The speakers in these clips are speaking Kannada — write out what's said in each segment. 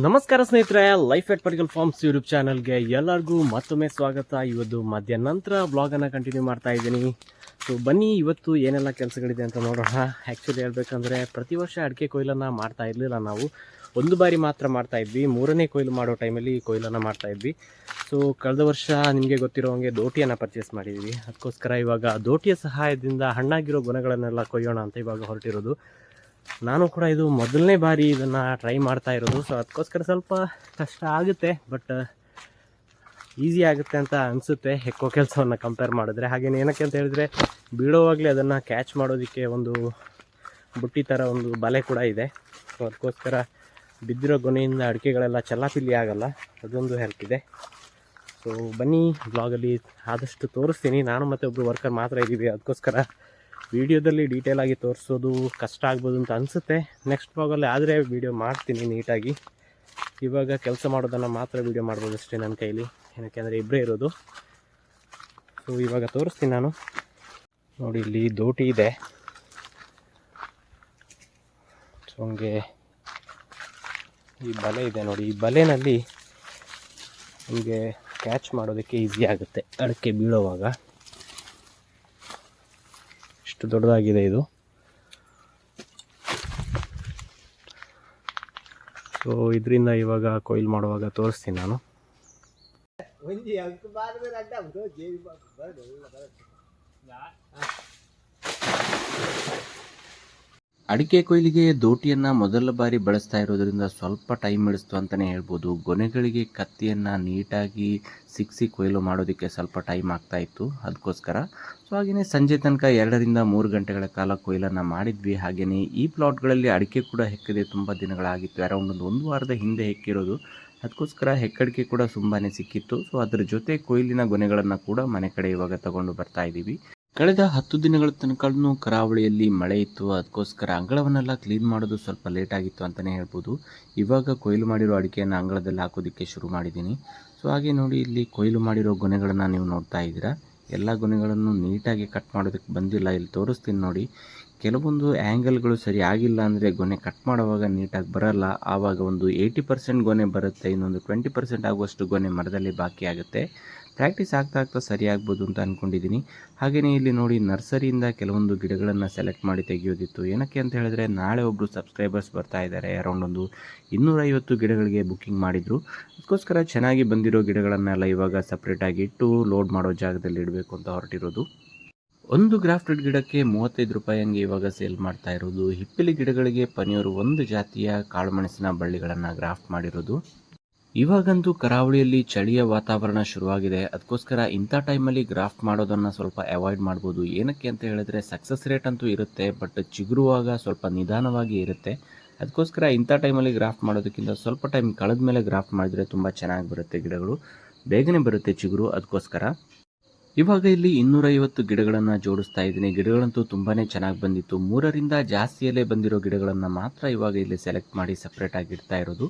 ನಮಸ್ಕಾರ ಸ್ನೇಹಿತರೆ life at particle farms YouTube ಚಾನಲ್ಗೆ ಎಲ್ಲರಿಗೂ ಮತ್ತೊಮ್ಮೆ ಸ್ವಾಗತ. ಇವತ್ತು ಮಧ್ಯಾಹ್ನ ನಂತರ ಬ್ಲಾಗನ್ನು ಕಂಟಿನ್ಯೂ ಮಾಡ್ತಾ ಇದ್ದೀನಿ. ಸೊ ಬನ್ನಿ, ಇವತ್ತು ಏನೆಲ್ಲ ಕೆಲಸಗಳಿದೆ ಅಂತ ನೋಡೋಣ. ಆ್ಯಕ್ಚುಲಿ ಹೇಳ್ಬೇಕಂದ್ರೆ, ಪ್ರತಿ ವರ್ಷ ಅಡಿಕೆ ಕೊಯ್ಲನ್ನು ಮಾಡ್ತಾ ಇರಲಿಲ್ಲ ನಾವು. ಒಂದು ಬಾರಿ ಮಾತ್ರ ಮಾಡ್ತಾ ಇದ್ವಿ. ಮೂರನೇ ಕೊಯ್ಲು ಮಾಡೋ ಟೈಮಲ್ಲಿ ಕೊಯ್ಲನ್ನು ಮಾಡ್ತಾ ಇದ್ವಿ. ಸೊ ಕಳೆದ ವರ್ಷ ನಿಮಗೆ ಗೊತ್ತಿರೋ ಹಾಗೆ ದೋಟಿಯನ್ನು ಪರ್ಚೇಸ್ ಮಾಡಿದ್ವಿ. ಅದಕ್ಕೋಸ್ಕರ ಇವಾಗ ದೋಟಿಯ ಸಹಾಯದಿಂದ ಹಣ್ಣಾಗಿರೋ ಗುಣಗಳನ್ನೆಲ್ಲ ಕೊಯ್ಯೋಣ ಅಂತ ಇವಾಗ ಹೊರಟಿರೋದು. ನಾನು ಕೂಡ ಇದು ಮೊದಲನೇ ಬಾರಿ ಇದನ್ನು ಟ್ರೈ ಮಾಡ್ತಾ ಇರೋದು. ಸೊ ಅದಕ್ಕೋಸ್ಕರ ಸ್ವಲ್ಪ ಕಷ್ಟ ಆಗುತ್ತೆ ಬಟ್ ಈಸಿ ಆಗುತ್ತೆ ಅಂತ ಅನಿಸುತ್ತೆ ಹೆಕ್ಕೋ ಕೆಲಸವನ್ನು ಕಂಪೇರ್ ಮಾಡಿದ್ರೆ. ಹಾಗೇನು ಏನಕ್ಕೆ ಅಂತ ಹೇಳಿದ್ರೆ, ಬೀಳೋವಾಗಲೇ ಅದನ್ನು ಕ್ಯಾಚ್ ಮಾಡೋದಕ್ಕೆ ಒಂದು ಬುಟ್ಟಿ ಥರ ಒಂದು ಬಲೆ ಕೂಡ ಇದೆ. ಸೊ ಅದಕ್ಕೋಸ್ಕರ ಬಿದ್ದಿರೋ ಗೊನೆಯಿಂದ ಅಡಿಕೆಗಳೆಲ್ಲ ಚಲ್ಲಾಪಿಲ್ಲಿ ಆಗಲ್ಲ, ಅದೊಂದು ಹೆಲ್ಪ್ ಇದೆ. ಸೊ ಬನ್ನಿ ಬ್ಲಾಗಲ್ಲಿ ಆದಷ್ಟು ತೋರಿಸ್ತೀನಿ. ನಾನು ಮತ್ತು ಒಬ್ಬರು ವರ್ಕರ್ ಮಾತ್ರ ಇದ್ದೀವಿ, ಅದಕ್ಕೋಸ್ಕರ ವಿಡಿಯೋದಲ್ಲಿ ಡೀಟೇಲ್ ಆಗಿ ತೋರಿಸೋದು ಕಷ್ಟ ಆಗ್ಬೋದು ಅಂತ ಅನಿಸುತ್ತೆ. ನೆಕ್ಸ್ಟ್ ಬ್ಲಾಗಲ್ಲಿ ಆದರೆ ವಿಡಿಯೋ ಮಾಡ್ತೀನಿ ನೀಟಾಗಿ ಇವಾಗ ಕೆಲಸ ಮಾಡೋದನ್ನು ಮಾತ್ರ ವಿಡಿಯೋ ಮಾಡ್ಬೋದು ಅಷ್ಟೇ ನನ್ನ ಕೈಲಿ. ಏನಕ್ಕೆ ಅಂದರೆ ಇಬ್ಬರೇ ಇರೋದು. ಸೊ ಇವಾಗ ತೋರಿಸ್ತೀನಿ ನಾನು. ನೋಡಿ, ಇಲ್ಲಿ ದೋಟಿ ಇದೆ. ಸೊ ಹಂಗೆ ಈ ಬಲೆ ಇದೆ ನೋಡಿ. ಈ ಬಲೆನಲ್ಲಿ ನಿಮಗೆ ಕ್ಯಾಚ್ ಮಾಡೋದಕ್ಕೆ ಈಸಿ ಆಗುತ್ತೆ. ಅಡಕ್ಕೆ ಬೀಳೋವಾಗ. ಇಷ್ಟು ದೊಡ್ಡದಾಗಿದೆ ಇದು? ಸೊ ಇದರಿಂದ ಇವಾಗ ಕೊಯ್ಲು ಮಾಡುವಾಗ ತೋರಿಸ್ತೀನಿ ನಾನು. ಅಡಿಕೆ ಕೊಯ್ಲಿಗೆ ದೋಟಿಯನ್ನು ಮೊದಲ ಬಾರಿ ಬಳಸ್ತಾ ಇರೋದ್ರಿಂದ ಸ್ವಲ್ಪ ಟೈಮ್ ಹಿಡಿಸ್ತು ಅಂತಲೇ ಹೇಳ್ಬೋದು. ಗೊನೆಗಳಿಗೆ ಕತ್ತಿಯನ್ನು ನೀಟಾಗಿ ಸಿಕ್ಸಿ ಕೊಯ್ಲು ಮಾಡೋದಕ್ಕೆ ಸ್ವಲ್ಪ ಟೈಮ್ ಆಗ್ತಾ ಇತ್ತು ಅದಕ್ಕೋಸ್ಕರ ಸೊ ಹಾಗೆಯೇ ಸಂಜೆ ತನಕ ಎರಡರಿಂದ ಮೂರು ಗಂಟೆಗಳ ಕಾಲ ಕೊಯ್ಲನ್ನು ಮಾಡಿದ್ವಿ. ಹಾಗೆಯೇ ಈ ಪ್ಲಾಟ್ಗಳಲ್ಲಿ ಅಡಿಕೆ ಕೂಡ ಹೆಕ್ಕದೆ. ತುಂಬ ದಿನಗಳಾಗಿತ್ತು. ಅರೌಂಡ್ ಒಂದು ಒಂದು ವಾರದ ಹಿಂದೆ ಹೆಕ್ಕಿರೋದು. ಅದಕ್ಕೋಸ್ಕರ ಹೆಕ್ಕಡಿಕೆ ಕೂಡ ತುಂಬಾ ಸಿಕ್ಕಿತ್ತು. ಸೊ, ಅದರ ಜೊತೆ ಕೊಯ್ಲಿನ ಗೊನೆಗಳನ್ನು ಕೂಡ ಮನೆ ಕಡೆ ಇವಾಗ ತಗೊಂಡು ಬರ್ತಾ ಇದ್ದೀವಿ. ಕಳೆದ ಹತ್ತು ದಿನಗಳ ತನಕನೂ ಕರಾವಳಿಯಲ್ಲಿ ಮಳೆ ಇತ್ತು. ಅದಕ್ಕೋಸ್ಕರ ಅಂಗಳವನ್ನೆಲ್ಲ ಕ್ಲೀನ್ ಮಾಡೋದು ಸ್ವಲ್ಪ ಲೇಟ್ ಆಗಿತ್ತು ಅಂತಲೇ ಹೇಳ್ಬೋದು. ಇವಾಗ ಕೊಯ್ಲು ಮಾಡಿರೋ ಅಡಿಕೆಯನ್ನು ಅಂಗಳದಲ್ಲಿ ಹಾಕೋದಕ್ಕೆ ಶುರು ಮಾಡಿದ್ದೀನಿ. ಸೊ, ಹಾಗೆ ನೋಡಿ, ಇಲ್ಲಿ ಕೊಯ್ಲು ಮಾಡಿರೋ ಗೊನೆಗಳನ್ನು ನೀವು ನೋಡ್ತಾ ಇದ್ದೀರಾ. ಎಲ್ಲ ಗೊನೆಗಳನ್ನು ನೀಟಾಗಿ ಕಟ್ ಮಾಡೋದಕ್ಕೆ ಬಂದಿಲ್ಲ. ಇಲ್ಲಿ ತೋರಿಸ್ತೀನಿ ನೋಡಿ. ಕೆಲವೊಂದು ಆ್ಯಂಗಲ್ಗಳು ಸರಿ ಆಗಿಲ್ಲ ಅಂದರೆ ಗೊನೆ ಕಟ್ ಮಾಡುವಾಗ ನೀಟಾಗಿ ಬರಲ್ಲ. ಆವಾಗ ಒಂದು ಏಯ್ಟಿ ಪರ್ಸೆಂಟ್ ಗೊನೆ ಬರುತ್ತೆ. ಇನ್ನೊಂದು ಟ್ವೆಂಟಿ ಪರ್ಸೆಂಟ್ ಆಗುವಷ್ಟು ಗೊನೆ ಮರದಲ್ಲಿ ಬಾಕಿ ಆಗುತ್ತೆ. ಪ್ರಾಕ್ಟೀಸ್ ಆಗ್ತಾ ಆಗ್ತಾ ಸರಿಯಾಗ್ಬೋದು ಅಂತ ಅಂದ್ಕೊಂಡಿದ್ದೀನಿ ಹಾಗೆಯೇ ಇಲ್ಲಿ ನೋಡಿ ನರ್ಸರಿಯಿಂದ ಕೆಲವೊಂದು ಗಿಡಗಳನ್ನು ಸೆಲೆಕ್ಟ್ ಮಾಡಿ ತೆಗೆಯೋದಿತ್ತು. ಏನಕ್ಕೆ ಅಂತ ಹೇಳಿದ್ರೆ, ನಾಳೆ ಒಬ್ಬರು ಸಬ್ಸ್ಕ್ರೈಬರ್ಸ್ ಬರ್ತಾ ಇದ್ದಾರೆ ಅರೌಂಡ್ ಒಂದು ಇನ್ನೂರೈವತ್ತು ಗಿಡಗಳಿಗೆ ಬುಕ್ಕಿಂಗ್ ಮಾಡಿದರು. ಅದಕ್ಕೋಸ್ಕರ ಚೆನ್ನಾಗಿ ಬಂದಿರೋ ಗಿಡಗಳನ್ನೆಲ್ಲ ಇವಾಗ ಸಪ್ರೇಟಾಗಿ ಇಟ್ಟು ಲೋಡ್ ಮಾಡೋ ಜಾಗದಲ್ಲಿ ಇಡಬೇಕು ಅಂತ ಹೊರಟಿರೋದು. ಒಂದು ಗ್ರಾಫ್ಟೆಡ್ ಗಿಡಕ್ಕೆ ಮೂವತ್ತೈದು ರೂಪಾಯಿ ಹಂಗೆ ಇವಾಗ ಸೇಲ್ ಮಾಡ್ತಾ ಇರೋದು. ಹಿಪ್ಪಿಲಿ ಗಿಡಗಳಿಗೆ ಪನಿಯವರು ಒಂದು ಜಾತಿಯ ಕಾಳುಮೆಣಸಿನ ಬಳ್ಳಿಗಳನ್ನು ಗ್ರಾಫ್ಟ್ ಮಾಡಿರೋದು. ಇವಾಗಂತೂ ಕರಾವಳಿಯಲ್ಲಿ ಚಳಿಯ ವಾತಾವರಣ ಶುರುವಾಗಿದೆ. ಅದಕ್ಕೋಸ್ಕರ ಇಂಥ ಟೈಮಲ್ಲಿ ಗ್ರಾಫ್ಟ್ ಮಾಡೋದನ್ನು ಸ್ವಲ್ಪ ಅವಾಯ್ಡ್ ಮಾಡ್ಬೋದು. ಏನಕ್ಕೆ ಅಂತ ಹೇಳಿದ್ರೆ ಸಕ್ಸಸ್ ರೇಟ್ ಅಂತೂ ಇರುತ್ತೆ, ಬಟ್ ಚಿಗುರುವಾಗ ಸ್ವಲ್ಪ ನಿಧಾನವಾಗಿ ಇರುತ್ತೆ. ಅದಕ್ಕೋಸ್ಕರ ಇಂಥ ಟೈಮಲ್ಲಿ ಗ್ರಾಫ್ಟ್ ಮಾಡೋದಕ್ಕಿಂತ ಸ್ವಲ್ಪ ಟೈಮ್ ಕಳೆದ ಮೇಲೆ ಗ್ರಾಫ್ಟ್ ಮಾಡಿದರೆ ತುಂಬ ಚೆನ್ನಾಗಿ ಬರುತ್ತೆ ಗಿಡಗಳು. ಬೇಗನೆ ಬರುತ್ತೆ ಚಿಗುರು, ಅದಕ್ಕೋಸ್ಕರ. ಇವಾಗ ಇಲ್ಲಿ ಇನ್ನೂರೈವತ್ತು ಗಿಡಗಳನ್ನು ಜೋಡಿಸ್ತಾ ಇದ್ದೀನಿ. ಗಿಡಗಳಂತೂ ತುಂಬಾ ಚೆನ್ನಾಗಿ ಬಂದಿತ್ತು. ಮೂರರಿಂದ ಜಾಸ್ತಿಯಲ್ಲೇ ಬಂದಿರೋ ಗಿಡಗಳನ್ನು ಮಾತ್ರ ಇವಾಗ ಇಲ್ಲಿ ಸೆಲೆಕ್ಟ್ ಮಾಡಿ ಸಪ್ರೇಟಾಗಿ ಇಡ್ತಾ ಇರೋದು.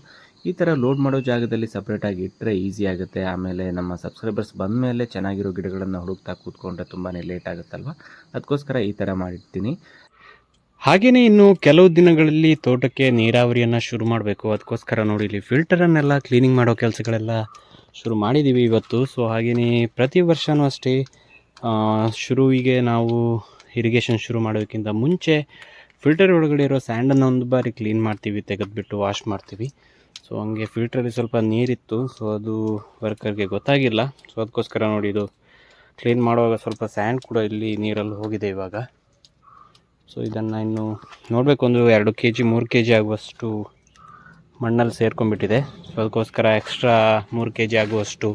ಈ ಥರ ಲೋಡ್ ಮಾಡೋ ಜಾಗದಲ್ಲಿ ಸಪ್ರೇಟಾಗಿ ಇಟ್ಟರೆ ಈಸಿ ಆಗುತ್ತೆ. ಆಮೇಲೆ ನಮ್ಮ ಸಬ್ಸ್ಕ್ರೈಬರ್ಸ್ ಬಂದ ಮೇಲೆ ಚೆನ್ನಾಗಿರೋ ಗಿಡಗಳನ್ನು ಹುಡುಕ್ತಾ ಕೂತ್ಕೊಂಡ್ರೆ ತುಂಬಾ ಲೇಟ್ ಆಗುತ್ತಲ್ವ? ಅದಕ್ಕೋಸ್ಕರ ಈ ಥರ ಮಾಡಿರ್ತೀನಿ. ಹಾಗೆಯೇ ಇನ್ನು ಕೆಲವು ದಿನಗಳಲ್ಲಿ ತೋಟಕ್ಕೆ ನೀರಾವರಿಯನ್ನು ಶುರು ಮಾಡಬೇಕು. ಅದಕ್ಕೋಸ್ಕರ ನೋಡಿ ಇಲ್ಲಿ ಫಿಲ್ಟರನ್ನೆಲ್ಲ ಕ್ಲೀನಿಂಗ್ ಮಾಡೋ ಕೆಲಸಗಳೆಲ್ಲ ಶುರು ಮಾಡಿದ್ದೀವಿ ಇವತ್ತು. ಸೊ ಹಾಗೆಯೇ ಪ್ರತಿ ವರ್ಷವೂ ಅಷ್ಟೇ ಶುರುವಿಗೆ ನಾವು ಇರಿಗೇಷನ್ ಶುರು ಮಾಡೋದಕ್ಕಿಂತ ಮುಂಚೆ ಫಿಲ್ಟರ್ ಒಳಗಡೆ ಇರೋ ಸ್ಯಾಂಡನ್ನು ಒಂದು ಬಾರಿ ಕ್ಲೀನ್ ಮಾಡ್ತೀವಿ, ತೆಗೆದುಬಿಟ್ಟು ವಾಶ್ ಮಾಡ್ತೀವಿ. ಸೊ ಹಂಗೆ ಫಿಲ್ಟ್ರಲ್ಲಿ ಸ್ವಲ್ಪ ನೀರಿತ್ತು. ಸೊ ಅದು ವರ್ಕರ್ಗೆ ಗೊತ್ತಾಗಿಲ್ಲ. ಸೊ ಅದಕ್ಕೋಸ್ಕರ ನೋಡಿ ಇದು ಕ್ಲೀನ್ ಮಾಡುವಾಗ ಸ್ವಲ್ಪ ಸ್ಯಾಂಡ್ ಕೂಡ ಇಲ್ಲಿ ನೀರಲ್ಲಿ ಹೋಗಿದೆ ಇವಾಗ. ಸೊ ಇದನ್ನು ಇನ್ನು ನೋಡಬೇಕು. ಒಂದು ಎರಡು ಕೆ ಜಿ ಮೂರು ಕೆ ಜಿ ಆಗುವಷ್ಟು ಮಣ್ಣಲ್ಲಿ ಸೇರ್ಕೊಂಡ್ಬಿಟ್ಟಿದೆ. ಸೊ ಅದಕ್ಕೋಸ್ಕರ ಎಕ್ಸ್ಟ್ರಾ ಮೂರು ಕೆ ಜಿ ಆಗುವಷ್ಟು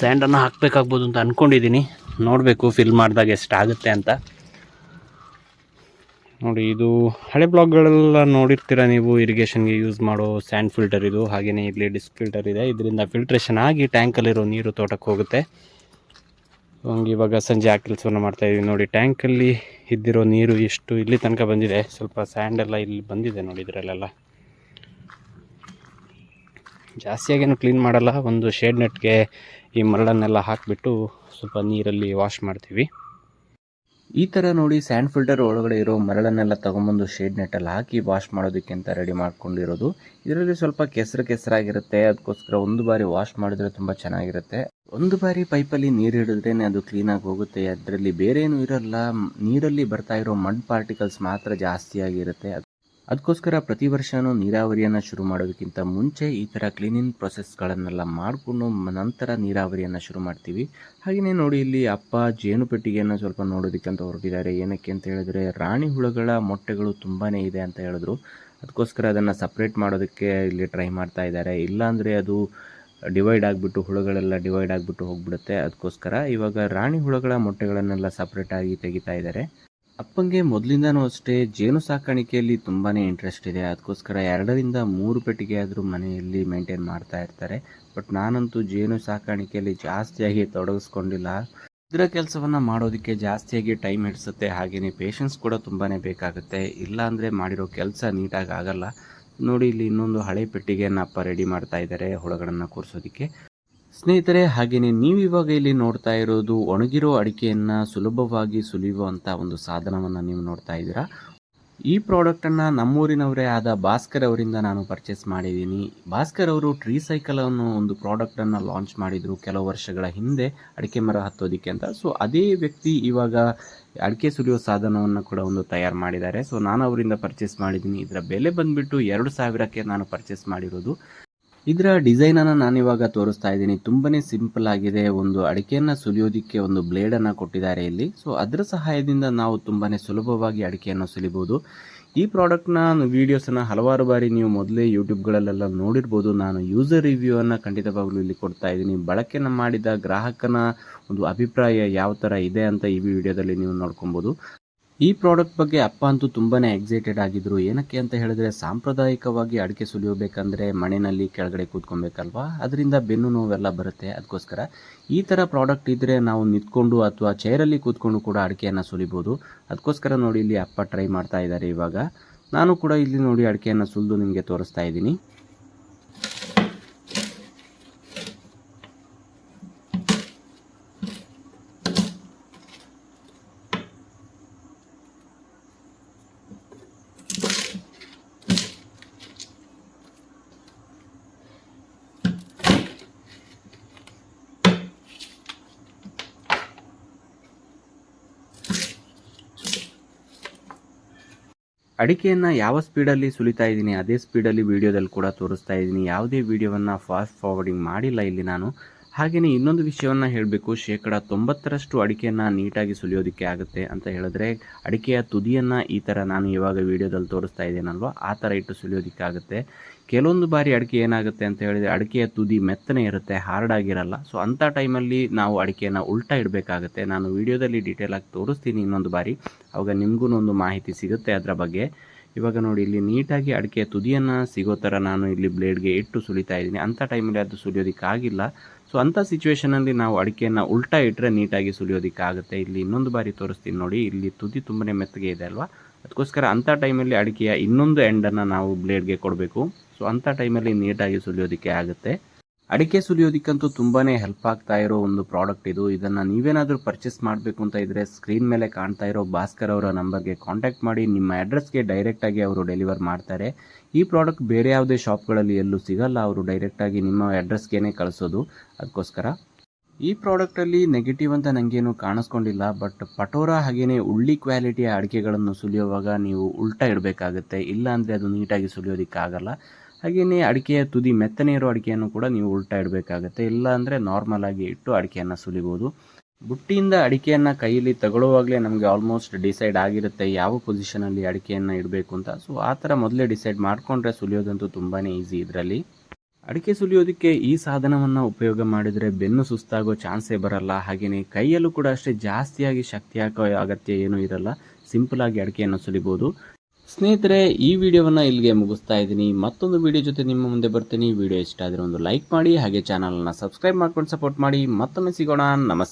ಸ್ಯಾಂಡನ್ನು ಹಾಕಬೇಕಾಗ್ಬೋದು ಅಂತ ಅಂದ್ಕೊಂಡಿದ್ದೀನಿ ನೋಡಬೇಕು ಫಿಲ್ ಮಾಡಿದಾಗ ಎಷ್ಟಾಗುತ್ತೆ ಅಂತ. ನೋಡಿ, ಇದು ಹಳೆ ಬ್ಲಾಗ್ಗಳೆಲ್ಲ ನೋಡಿರ್ತೀರ ನೀವು ಇರಿಗೇಷನ್ಗೆ ಯೂಸ್ ಮಾಡೋ ಸ್ಯಾಂಡ್ ಫಿಲ್ಟರ್ ಇದು. ಹಾಗೆಯೇ ಇಲ್ಲಿ ಡಿಸ್ಕ್ ಫಿಲ್ಟರ್ ಇದೆ. ಇದರಿಂದ ಫಿಲ್ಟ್ರೇಷನ್ ಆಗಿ ಟ್ಯಾಂಕಲ್ಲಿರೋ ನೀರು ತೋಟಕ್ಕೆ ಹೋಗುತ್ತೆ. ಹಂಗೆ ಇವಾಗ ಸಂಜೆ ಆ ಕೆಲಸವನ್ನು ಮಾಡ್ತಾಯಿದ್ದೀವಿ ನೋಡಿ ಟ್ಯಾಂಕಲ್ಲಿ ಇದ್ದಿರೋ ನೀರು ಎಷ್ಟು ಇಲ್ಲಿ ತನಕ ಬಂದಿದೆ. ಸ್ವಲ್ಪ ಸ್ಯಾಂಡೆಲ್ಲ ಇಲ್ಲಿ ಬಂದಿದೆ ನೋಡಿ ಇದರಲ್ಲೆಲ್ಲ. ಜಾಸ್ತಿಯಾಗೇನು ಕ್ಲೀನ್ ಮಾಡಲ್ಲ. ಒಂದು ಶೇಡ್ ನೆಟ್ಗೆ ಈ ಮರಳನ್ನೆಲ್ಲ ಹಾಕಿಬಿಟ್ಟು ಸ್ವಲ್ಪ ನೀರಲ್ಲಿ ವಾಶ್ ಮಾಡ್ತೀವಿ. ಈ ಥರ ನೋಡಿ ಸ್ಯಾಂಡ್ ಫಿಲ್ಟರ್ ಒಳಗಡೆ ಇರೋ ಮರಳನ್ನೆಲ್ಲ ತೊಗೊಂಬಂದು ಶೇಡ್ ನೆಟ್ಟಲ್ಲಿ ಹಾಕಿ ವಾಶ್ ಮಾಡೋದಕ್ಕೆ ಅಂತ ರೆಡಿ ಮಾಡ್ಕೊಂಡಿರೋದು. ಇದರಲ್ಲಿ ಸ್ವಲ್ಪ ಕೆಸರು ಕೆಸರಾಗಿರುತ್ತೆ. ಅದಕ್ಕೋಸ್ಕರ ಒಂದು ಬಾರಿ ವಾಶ್ ಮಾಡಿದ್ರೆ ತುಂಬ ಚೆನ್ನಾಗಿರುತ್ತೆ. ಒಂದು ಬಾರಿ ಪೈಪಲ್ಲಿ ನೀರು ಹಿಡಿದ್ರೇ ಅದು ಕ್ಲೀನಾಗಿ ಹೋಗುತ್ತೆ. ಅದರಲ್ಲಿ ಬೇರೆ ಏನು ಇರಲ್ಲ. ನೀರಲ್ಲಿ ಬರ್ತಾ ಇರೋ ಮಡ್ ಪಾರ್ಟಿಕಲ್ಸ್ ಮಾತ್ರ ಜಾಸ್ತಿ ಆಗಿರುತ್ತೆ ಅದಕ್ಕೋಸ್ಕರ ಪ್ರತಿ ವರ್ಷವೂ ನೀರಾವರಿಯನ್ನು ಶುರು ಮಾಡೋದಕ್ಕಿಂತ ಮುಂಚೆ ಈ ಥರ ಕ್ಲೀನಿಂಗ್ ಪ್ರೊಸೆಸ್ಗಳನ್ನೆಲ್ಲ ಮಾಡಿಕೊಂಡು ನಂತರ ನೀರಾವರಿಯನ್ನು ಶುರು ಮಾಡ್ತೀವಿ. ಹಾಗೆಯೇ ನೋಡಿ ಇಲ್ಲಿ ಅಪ್ಪ ಜೇನು ಪೆಟ್ಟಿಗೆಯನ್ನು ಸ್ವಲ್ಪ ನೋಡೋದಕ್ಕೆ ಅಂತ ಹೊರಟಿದ್ದಾರೆ. ಏನಕ್ಕೆ ಅಂತ ಹೇಳಿದ್ರೆ ರಾಣಿ ಹುಳುಗಳ ಮೊಟ್ಟೆಗಳು ತುಂಬಾ ಇದೆ ಅಂತ ಹೇಳಿದ್ರು. ಅದಕ್ಕೋಸ್ಕರ ಅದನ್ನು ಸಪ್ರೇಟ್ ಮಾಡೋದಕ್ಕೆ ಇಲ್ಲಿ ಟ್ರೈ ಮಾಡ್ತಾ ಇದ್ದಾರೆ. ಇಲ್ಲಾಂದರೆ ಅದು ಡಿವೈಡ್ ಆಗಿಬಿಟ್ಟು ಹುಳುಗಳೆಲ್ಲ ಡಿವೈಡ್ ಆಗಿಬಿಟ್ಟು ಹೋಗ್ಬಿಡುತ್ತೆ. ಅದಕ್ಕೋಸ್ಕರ ಇವಾಗ ರಾಣಿ ಹುಳುಗಳ ಮೊಟ್ಟೆಗಳನ್ನೆಲ್ಲ ಸಪ್ರೇಟಾಗಿ ತೆಗಿತಾ ಇದ್ದಾರೆ. ಅಪ್ಪಂಗೆ ಮೊದಲಿಂದನೂ ಅಷ್ಟೇ ಜೇನು ಸಾಕಾಣಿಕೆಯಲ್ಲಿ ತುಂಬಾ ಇಂಟ್ರೆಸ್ಟ್ ಇದೆ. ಅದಕ್ಕೋಸ್ಕರ ಎರಡರಿಂದ ಮೂರು ಪೆಟ್ಟಿಗೆ ಆದರೂ ಮನೆಯಲ್ಲಿ ಮೇಂಟೈನ್ ಮಾಡ್ತಾ ಇರ್ತಾರೆ. ಬಟ್ ನಾನಂತೂ ಜೇನು ಸಾಕಾಣಿಕೆಯಲ್ಲಿ ಜಾಸ್ತಿಯಾಗಿ ತೊಡಗಿಸ್ಕೊಂಡಿಲ್ಲ. ಇದರ ಕೆಲಸವನ್ನು ಮಾಡೋದಕ್ಕೆ ಜಾಸ್ತಿಯಾಗಿ ಟೈಮ್ ಹಿಡಿಸುತ್ತೆ. ಹಾಗೆಯೇ ಪೇಷನ್ಸ್ ಕೂಡ ತುಂಬಾ ಬೇಕಾಗುತ್ತೆ. ಇಲ್ಲ ಅಂದರೆ ಮಾಡಿರೋ ಕೆಲಸ ನೀಟಾಗಿ ಆಗಲ್ಲ. ನೋಡಿ ಇಲ್ಲಿ ಇನ್ನೊಂದು ಹಳೆ ಪೆಟ್ಟಿಗೆಯನ್ನು ಅಪ್ಪ ರೆಡಿ ಮಾಡ್ತಾ ಇದ್ದಾರೆ ಹುಳುಗಳನ್ನು ಕೂರಿಸೋದಕ್ಕೆ. ಸ್ನೇಹಿತರೆ ಹಾಗೆಯೇ ನೀವು ಇವಾಗ ಇಲ್ಲಿ ನೋಡ್ತಾ ಇರೋದು ಒಣಗಿರೋ ಅಡಿಕೆಯನ್ನು ಸುಲಭವಾಗಿ ಸುಲಿಯುವಂಥ ಒಂದು ಸಾಧನವನ್ನು ನೀವು ನೋಡ್ತಾ ಇದ್ದೀರಾ? ಈ ಪ್ರಾಡಕ್ಟನ್ನು ನಮ್ಮೂರಿನವರೇ ಆದ ಭಾಸ್ಕರ್ ಅವರಿಂದ ನಾನು ಪರ್ಚೇಸ್ ಮಾಡಿದ್ದೀನಿ. ಭಾಸ್ಕರ್ ಅವರು ಟ್ರೀ ಸೈಕಲ್ ಅನ್ನೋ ಒಂದು ಪ್ರಾಡಕ್ಟನ್ನು ಲಾಂಚ್ ಮಾಡಿದರು ಕೆಲವು ವರ್ಷಗಳ ಹಿಂದೆ, ಅಡಿಕೆ ಮರ ಹತ್ತೋದಕ್ಕೆ ಅಂತ. ಸೊ ಅದೇ ವ್ಯಕ್ತಿ ಇವಾಗ ಅಡಿಕೆ ಸುಲಿಯೋ ಸಾಧನವನ್ನು ಕೂಡ ಒಂದು ತಯಾರು ಮಾಡಿದ್ದಾರೆ. ಸೊ ನಾನು ಅವರಿಂದ ಪರ್ಚೇಸ್ ಮಾಡಿದ್ದೀನಿ. ಇದರ ಬೆಲೆ ಬಂದುಬಿಟ್ಟು ಎರಡು ಸಾವಿರಕ್ಕೆ ನಾನು ಪರ್ಚೇಸ್ ಮಾಡಿರೋದು. ಇದರ ಡಿಸೈನನ್ನು ನಾನಿವಾಗ ತೋರಿಸ್ತಾ ಇದ್ದೀನಿ. ತುಂಬನೇ ಸಿಂಪಲ್ ಆಗಿದೆ. ಒಂದು ಅಡಿಕೆಯನ್ನು ಸುಲಿಯೋದಕ್ಕೆ ಒಂದು ಬ್ಲೇಡನ್ನು ಕೊಟ್ಟಿದ್ದಾರೆ ಇಲ್ಲಿ. ಸೊ ಅದರ ಸಹಾಯದಿಂದ ನಾವು ತುಂಬಾನೇ ಸುಲಭವಾಗಿ ಅಡಿಕೆಯನ್ನು ಸುಲಿಬೋದು. ಈ ಪ್ರಾಡಕ್ಟ್ನ ವೀಡಿಯೋಸನ್ನು ಹಲವಾರು ಬಾರಿ ನೀವು ಮೊದಲೇ ಯೂಟ್ಯೂಬ್ಗಳಲ್ಲೆಲ್ಲ ನೋಡಿರ್ಬೋದು. ನಾನು ಯೂಸರ್ ರಿವ್ಯೂವನ್ನು ಖಂಡಿತವಾಗ್ಲೂ ಇಲ್ಲಿ ಕೊಡ್ತಾ ಇದ್ದೀನಿ. ಬಳಕೆಯನ್ನು ಮಾಡಿದ ಗ್ರಾಹಕನ ಒಂದು ಅಭಿಪ್ರಾಯ ಯಾವ ಥರ ಇದೆ ಅಂತ ಈ ವಿಡಿಯೋದಲ್ಲಿ ನೀವು ನೋಡ್ಕೊಬೋದು. ಈ ಪ್ರಾಡಕ್ಟ್ ಬಗ್ಗೆ ಅಪ್ಪ ಅಂತೂ ತುಂಬಾ ಎಕ್ಸೈಟೆಡ್ ಆಗಿದ್ರು. ಏನಕ್ಕೆ ಅಂತ ಹೇಳಿದ್ರೆ, ಸಾಂಪ್ರದಾಯಿಕವಾಗಿ ಅಡಿಕೆ ಸುಲಿಯಬೇಕಂದ್ರೆ ಮಣ್ಣಿನಲ್ಲಿ ಕೆಳಗಡೆ ಕೂತ್ಕೊಬೇಕಲ್ವಾ? ಅದರಿಂದ ಬೆನ್ನು ನೋವೆಲ್ಲ ಬರುತ್ತೆ. ಅದಕ್ಕೋಸ್ಕರ ಈ ಥರ ಪ್ರಾಡಕ್ಟ್ ಇದ್ದರೆ ನಾವು ನಿಂತ್ಕೊಂಡು ಅಥವಾ ಚೇರಲ್ಲಿ ಕೂತ್ಕೊಂಡು ಕೂಡ ಅಡಿಕೆಯನ್ನು ಸುಲಿಬೋದು. ಅದಕ್ಕೋಸ್ಕರ ನೋಡಿ ಇಲ್ಲಿ ಅಪ್ಪ ಟ್ರೈ ಮಾಡ್ತಾ ಇದ್ದಾರೆ ಇವಾಗ. ನಾನು ಕೂಡ ಇಲ್ಲಿ ನೋಡಿ ಅಡಿಕೆಯನ್ನು ಸುಲಿದು ನಿಮಗೆ ತೋರಿಸ್ತಾ ಇದ್ದೀನಿ. ಅಡಿಕೆಯನ್ನು ಯಾವ ಸ್ಪೀಡಲ್ಲಿ ಸುಲಿತಾ ಇದ್ದೀನಿ, ಅದೇ ಸ್ಪೀಡಲ್ಲಿ ವೀಡಿಯೋದಲ್ಲಿ ಕೂಡ ತೋರಿಸ್ತಾ ಇದ್ದೀನಿ. ಯಾವುದೇ ವೀಡಿಯೋವನ್ನು ಫಾಸ್ಟ್ ಫಾರ್ವರ್ಡಿಂಗ್ ಮಾಡಿಲ್ಲ ಇಲ್ಲಿ ನಾನು. ಹಾಗೆಯೇ ಇನ್ನೊಂದು ವಿಷಯವನ್ನು ಹೇಳಬೇಕು. ಶೇಕಡ ತೊಂಬತ್ತರಷ್ಟು ಅಡಿಕೆಯನ್ನು ನೀಟಾಗಿ ಸುಲಿಯೋದಕ್ಕೆ ಆಗುತ್ತೆ ಅಂತ ಹೇಳಿದ್ರೆ, ಅಡಿಕೆಯ ತುದಿಯನ್ನು ಈ ಥರ ನಾನು ಇವಾಗ ವೀಡಿಯೋದಲ್ಲಿ ತೋರಿಸ್ತಾ ಇದ್ದೀನಲ್ವ? ಆ ಥರ ಇಟ್ಟು ಸುಲಿಯೋದಕ್ಕಾಗುತ್ತೆ ಕೆಲವೊಂದು ಬಾರಿ ಅಡಿಕೆ ಏನಾಗುತ್ತೆ ಅಂತ ಹೇಳಿದರೆ, ಅಡಿಕೆಯ ತುದಿ ಮೆತ್ತನೆ ಇರುತ್ತೆ ಹಾರ್ಡ್ ಆಗಿರಲ್ಲ ಸೊ ಅಂಥ ಟೈಮಲ್ಲಿ ನಾವು ಅಡಿಕೆಯನ್ನು ಉಲ್ಟಾ ಇಡಬೇಕಾಗುತ್ತೆ. ನಾನು ವಿಡಿಯೋದಲ್ಲಿ ಡೀಟೇಲ್ ಆಗಿ ತೋರಿಸ್ತೀನಿ ಇನ್ನೊಂದು ಬಾರಿ. ಆವಾಗ ನಿಮಗೂ ಒಂದು ಮಾಹಿತಿ ಸಿಗುತ್ತೆ ಅದರ ಬಗ್ಗೆ. ಇವಾಗ ನೋಡಿ, ಇಲ್ಲಿ ನೀಟಾಗಿ ಅಡಿಕೆಯ ತುದಿಯನ್ನು ಸಿಗೋ ಥರ ನಾನು ಇಲ್ಲಿ ಬ್ಲೇಡ್ಗೆ ಇಟ್ಟು ಸುಲಿತಾ ಇದ್ದೀನಿ. ಅಂಥ ಟೈಮಲ್ಲಿ ಅದು ಸುಲಿಯೋದಕ್ಕಾಗಿಲ್ಲ ಸೊ ಅಂಥ ಸಿಚುವೇಷನಲ್ಲಿ ನಾವು ಅಡಿಕೆಯನ್ನು ಉಲ್ಟಾ ಇಟ್ಟರೆ ನೀಟಾಗಿ ಸುಲಿಯೋದಕ್ಕಾಗುತ್ತೆ. ಇಲ್ಲಿ ಇನ್ನೊಂದು ಬಾರಿ ತೋರಿಸ್ತೀನಿ ನೋಡಿ. ಇಲ್ಲಿ ತುದಿ ತುಂಬನೇ ಮೆತ್ತಗೆ ಇದೆ ಅಲ್ವಾ? ಅದಕ್ಕೋಸ್ಕರ ಅಂಥ ಟೈಮಲ್ಲಿ ಅಡಿಕೆಯ ಇನ್ನೊಂದು ಎಂಡನ್ನು ನಾವು ಬ್ಲೇಡ್ಗೆ ಕೊಡಬೇಕು. ಸೊ ಅಂಥ ಟೈಮಲ್ಲಿ ನೀಟಾಗಿ ಸುಲಿಯೋದಕ್ಕೆ ಆಗುತ್ತೆ. ಅಡಿಕೆ ಸುಲಿಯೋದಕ್ಕಂತೂ ತುಂಬಾ ಹೆಲ್ಪ್ ಆಗ್ತಾ ಇರೋ ಒಂದು ಪ್ರಾಡಕ್ಟ್ ಇದು. ಇದನ್ನು ನೀವೇನಾದರೂ ಪರ್ಚೇಸ್ ಮಾಡಬೇಕು ಅಂತ ಇದ್ದರೆ ಸ್ಕ್ರೀನ್ ಮೇಲೆ ಕಾಣ್ತಾ ಇರೋ ಭಾಸ್ಕರ್ ಅವರ ನಂಬರ್ಗೆ ಕಾಂಟ್ಯಾಕ್ಟ್ ಮಾಡಿ, ನಿಮ್ಮ ಅಡ್ರೆಸ್ಗೆ ಡೈರೆಕ್ಟಾಗಿ ಅವರು ಡೆಲಿವರ್ ಮಾಡ್ತಾರೆ. ಈ ಪ್ರಾಡಕ್ಟ್ ಬೇರೆ ಯಾವುದೇ ಶಾಪ್ಗಳಲ್ಲಿ ಎಲ್ಲೂ ಸಿಗಲ್ಲ, ಅವರು ಡೈರೆಕ್ಟಾಗಿ ನಿಮ್ಮ ಅಡ್ರೆಸ್ಗೇನೆ ಕಳಿಸೋದು. ಅದಕ್ಕೋಸ್ಕರ ಈ ಪ್ರಾಡಕ್ಟಲ್ಲಿ ನೆಗೆಟಿವ್ ಅಂತ ನನಗೇನು ಕಾಣಿಸ್ಕೊಂಡಿಲ್ಲ ಬಟ್ ಪಟೋರ ಹಾಗೆಯೇ ಉಳ್ಳಿ ಕ್ವಾಲಿಟಿಯ ಅಡಿಕೆಗಳನ್ನು ಸುಲಿಯುವಾಗ ನೀವು ಉಲ್ಟಾ ಇಡಬೇಕಾಗುತ್ತೆ. ಇಲ್ಲಾಂದರೆ ಅದು ನೀಟಾಗಿ ಸುಲಿಯೋದಕ್ಕಾಗಲ್ಲ. ಹಾಗೆಯೇ ಅಡಿಕೆಯ ತುದಿ, ಮೆತ್ತನೆ ಇರೋ ಅಡಿಕೆಯನ್ನು ಕೂಡ ನೀವು ಉಲ್ಟಾ ಇಡಬೇಕಾಗುತ್ತೆ. ಇಲ್ಲ ಅಂದರೆ ನಾರ್ಮಲ್ ಆಗಿ ಇಟ್ಟು ಅಡಿಕೆಯನ್ನು ಸುಲಿಬೋದು. ಬುಟ್ಟಿಯಿಂದ ಅಡಿಕೆಯನ್ನು ಕೈಯಲ್ಲಿ ತಗೊಳ್ಳುವಾಗಲೇ ನಮಗೆ ಆಲ್ಮೋಸ್ಟ್ ಡಿಸೈಡ್ ಆಗಿರುತ್ತೆ ಯಾವ ಪೊಸಿಷನಲ್ಲಿ ಅಡಿಕೆಯನ್ನು ಇಡಬೇಕು ಅಂತ. ಸೊ ಆ ಥರ ಮೊದಲೇ ಡಿಸೈಡ್ ಮಾಡಿಕೊಂಡ್ರೆ ಸುಲಿಯೋದಂತೂ ತುಂಬಾ ಈಸಿ ಇದರಲ್ಲಿ. ಅಡಿಕೆ ಸುಲಿಯೋದಕ್ಕೆ ಈ ಸಾಧನವನ್ನು ಉಪಯೋಗ ಮಾಡಿದರೆ ಬೆನ್ನು ಸುಸ್ತಾಗೋ ಚಾನ್ಸೇ ಬರಲ್ಲ. ಹಾಗೆಯೇ ಕೈಯಲ್ಲೂ ಕೂಡ ಅಷ್ಟೇ ಜಾಸ್ತಿಯಾಗಿ ಶಕ್ತಿ ಹಾಕೋ ಅಗತ್ಯ ಏನೂ ಇರಲ್ಲ. ಸಿಂಪಲ್ ಆಗಿ ಅಡಿಕೆಯನ್ನು ಸುಲಿಬೋದು. ಸ್ನೇಹಿತರೆ, ಈ ವಿಡಿಯೋವನ್ನು ಇಲ್ಲಿಗೆ ಮುಗಿಸ್ತಾ ಇದ್ದೀನಿ. ಮತ್ತೊಂದು ವಿಡಿಯೋ ಜೊತೆ ನಿಮ್ಮ ಮುಂದೆ ಬರ್ತೀನಿ. ವಿಡಿಯೋ ಇಷ್ಟ ಆದರೆ ಒಂದು ಲೈಕ್ ಮಾಡಿ, ಹಾಗೆ ಚಾನಲನ್ನು ಸಬ್ಸ್ಕ್ರೈಬ್ ಮಾಡ್ಕೊಂಡು ಸಪೋರ್ಟ್ ಮಾಡಿ. ಮತ್ತೊಮ್ಮೆ ಸಿಗೋಣ. ನಮಸ್ತೆ.